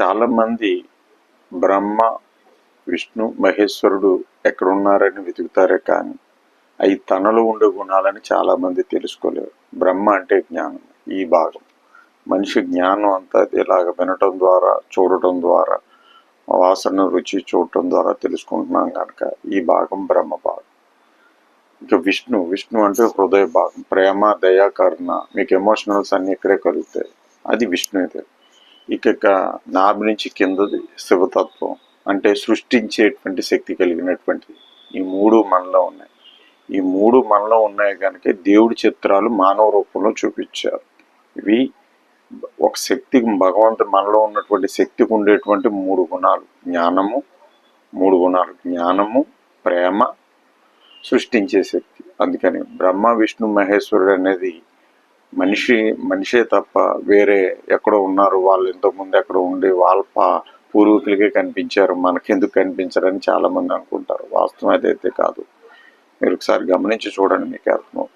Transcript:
చాలామంది బ్రహ్మ విష్ణు మహేశ్వరుడు ఎక్కడున్నారని వెతుకుతారే కానీ అవి తనలో ఉండే గుణాలని చాలామంది తెలుసుకోలేరు. బ్రహ్మ అంటే జ్ఞానం ఈ భాగం. మనిషి జ్ఞానం అంతా ఇలాగ వినటం ద్వారా చూడటం ద్వారా వాసన రుచి చూడటం ద్వారా తెలుసుకుంటున్నాం కనుక ఈ భాగం బ్రహ్మ భాగం. ఇక విష్ణు విష్ణు అంటే హృదయ భాగం. ప్రేమ దయా కరుణ మీకు ఎమోషనల్స్ అన్ని ఇక్కడే కలుగుతాయి. అది విష్ణుదే. ఇక నాభి నుంచి కిందది శివతత్వం అంటే సృష్టించేటువంటి శక్తి కలిగినటువంటిది ఈ మూడు మనలో ఉన్నాయి. ఈ మూడు మనలో ఉన్నాయి కనుక దేవుడి చిత్రాలు మానవ రూపంలో చూపించారు. ఇవి ఒక శక్తి భగవంతుడు మనలో ఉన్నటువంటి శక్తికి ఉండేటువంటి మూడు గుణాలు. జ్ఞానము మూడు గుణాలు. జ్ఞానము ప్రేమ సృష్టించే శక్తి. అందుకని బ్రహ్మ విష్ణు మహేశ్వరుడు అనేది మనిషి మనిషే తప్ప వేరే ఎక్కడో ఉన్నారు. వాళ్ళు ఇంతకుముందు ఎక్కడో ఉండి వాళ్ళ పూర్వీకులకే కనిపించారు. మనకెందుకు కనిపించరని చాలామంది అనుకుంటారు. వాస్తవం అదైతే కాదు. మీరు ఒకసారి గమనించి చూడండి మీకు అర్థమవుతుంది